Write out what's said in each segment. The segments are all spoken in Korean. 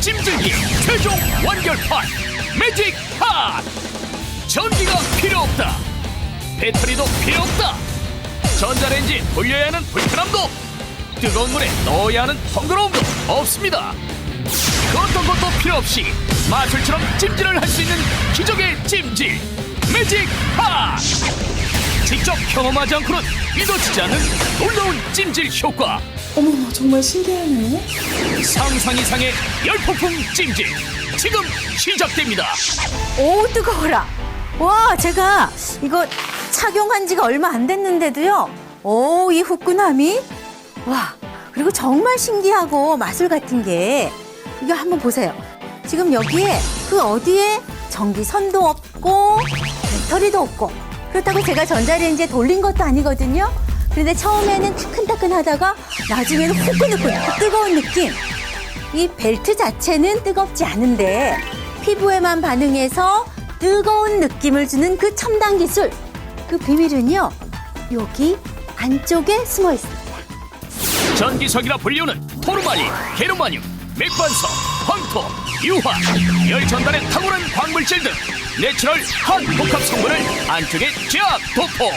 찜질기 최종 완결판 매직 핫! 전기가 필요 없다. 배터리도 필요 없다. 전자레인지 돌려야 하는 불편함도 뜨거운 물에 넣어야 하는 번거로움도 없습니다. 그 어떤 것도 필요 없이 마술처럼 찜질을 할 수 있는 기적의 찜질 매직 핫 직접 경험하지 않고는 믿어지지 않는 놀라운 찜질 효과 어머머 정말 신기하네. 상상 이상의 열폭풍 찜질 지금 시작됩니다. 오 뜨거워라. 와 제가 이거 착용한 지가 얼마 안 됐는데도요. 오 이 후끈함이 와 그리고 정말 신기하고 마술 같은 게 이거 한번 보세요. 지금 여기에 그 어디에 전기 선도 없고 배터리도 없고 그렇다고 제가 전자레인지에 돌린 것도 아니거든요. 그런데 처음에는 따끈따끈하다가 나중에는 후끈후끈 뜨거운 느낌. 이 벨트 자체는 뜨겁지 않은데 피부에만 반응해서 뜨거운 느낌을 주는 그 첨단 기술 그 비밀은요 여기 안쪽에 숨어 있습니다. 전기석이라 불리우는 토르마리, 게르마늄, 맥반석, 황토, 유화, 열 전달에 탁월한 광물질 등 내추럴 한 복합 성분을 안쪽에 쫙 도포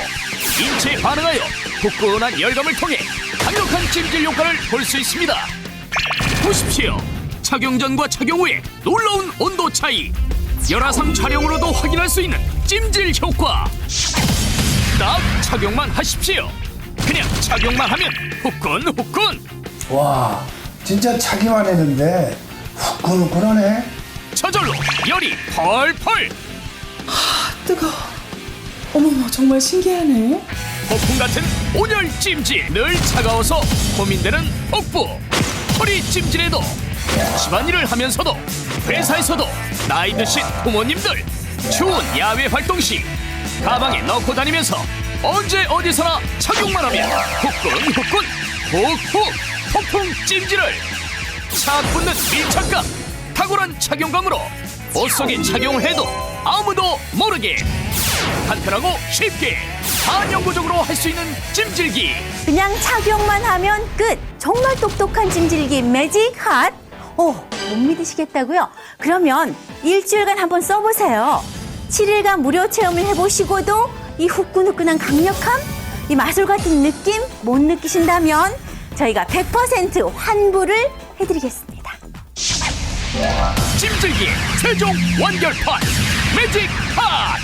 인체에 반응하여 후끈한 열감을 통해 강력한 찜질 효과를 볼 수 있습니다. 보십시오. 착용 전과 착용 후의 놀라운 온도 차이. 열화상 촬영으로도 확인할 수 있는 찜질 효과. 딱 착용만 하십시오. 그냥 착용만 하면 후끈 후끈. 와, 진짜 차기만 했는데 후끈후끈하네. 저절로 열이 펄펄. 뜨거. 어머머 정말 신기하네. 폭풍 같은 온열 찜질 늘 차가워서 고민되는 복부 허리 찜질에도 집안일을 하면서도 회사에서도 나이 드신 부모님들 추운 야외 활동 시 가방에 넣고 다니면서 언제 어디서나 착용만 하면 후끈 후끈 훅훅 폭풍 찜질을 착 붙는 밀착감 탁월한 착용감으로 옷 속에 착용을 해도 아무도 모르게 간편하고 쉽게 반영구적으로 할 수 있는 찜질기 그냥 착용만 하면 끝. 정말 똑똑한 찜질기 매직 핫. 오, 못 믿으시겠다고요? 그러면 일주일간 한번 써보세요. 7일간 무료 체험을 해보시고도 이 후끈후끈한 강력함, 이 마술 같은 느낌 못 느끼신다면 저희가 100% 환불을 해드리겠습니다. 찜질기 최종 완결판. 매직 핫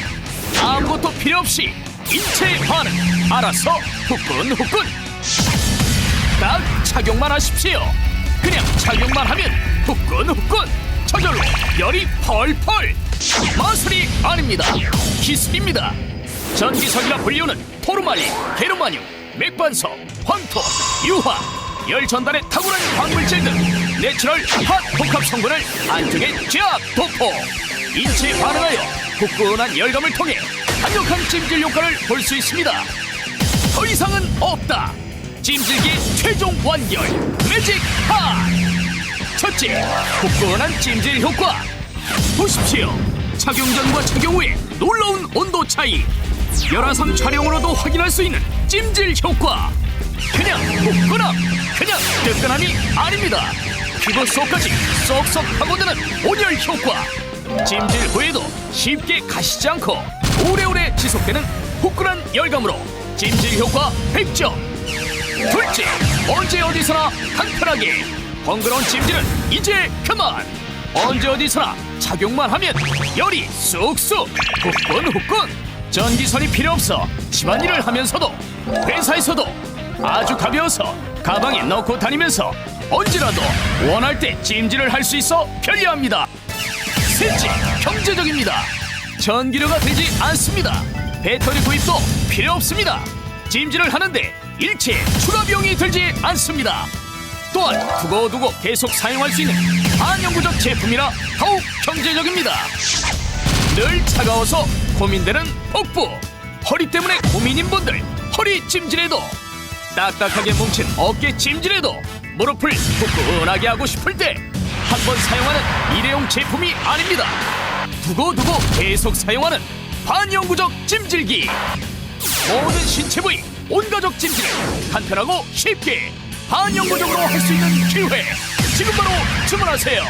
아무것도 필요 없이 인체 반응. 알아서 후끈 후끈. 딱 착용만 하십시오. 그냥 착용만 하면 후끈 후끈. 저절로 열이 펄펄. 마술이 아닙니다. 기술입니다. 전기석이라 불리우는 토르마리 게르마늄 맥반석 황토 유화 열 전달에 탁월한 광물질 등 내추럴 핫 복합 성분을 안쪽에 쫙 도포 인체에 반응하여 후끈한 열감을 통해 강력한 찜질 효과를 볼 수 있습니다 더 이상은 없다 찜질기 최종 완결 매직 핫 첫째, 후끈한 찜질 효과. 보십시오. 착용 전과 착용 후의 놀라운 온도 차이. 열화상 촬영으로도 확인할 수 있는 찜질 효과. 그냥 후끈함, 그냥 뜨끈함이 아닙니다. 피부 속까지 쏙쏙 파고드는 온열 효과. 찜질 후에도 쉽게 가시지 않고 오래오래 지속되는 후끈한 열감으로 찜질 효과 100점. 둘째, 언제 어디서나 간편하게 번거로운 찜질은 이제 그만. 언제 어디서나 착용만 하면 열이 쑥쑥 후끈 후끈. 전기선이 필요 없어 집안일을 하면서도 회사에서도 아주 가벼워서 가방에 넣고 다니면서 언제라도 원할 때 찜질을 할 수 있어 편리합니다. 셋째, 경제적입니다. 전기료가 되지 않습니다. 배터리 구입도 필요 없습니다. 찜질을 하는데 일체 추가 비용이 들지 않습니다. 또한 두고두고 계속 사용할 수 있는 반영구적 제품이라 더욱 경제적입니다. 늘 차가워서 고민되는 복부, 허리 때문에 고민인 분들 허리 찜질에도 딱딱하게 뭉친 어깨 찜질에도 무릎을 후끈하게 하고 싶을 때 한 번 사용하는 일회용 제품이 아닙니다. 두고두고 계속 사용하는 반영구적 찜질기. 모든 신체 부위 온가족 찜질을 간편하고 쉽게 반영구적으로 할 수 있는 기회. 지금 바로 주문하세요.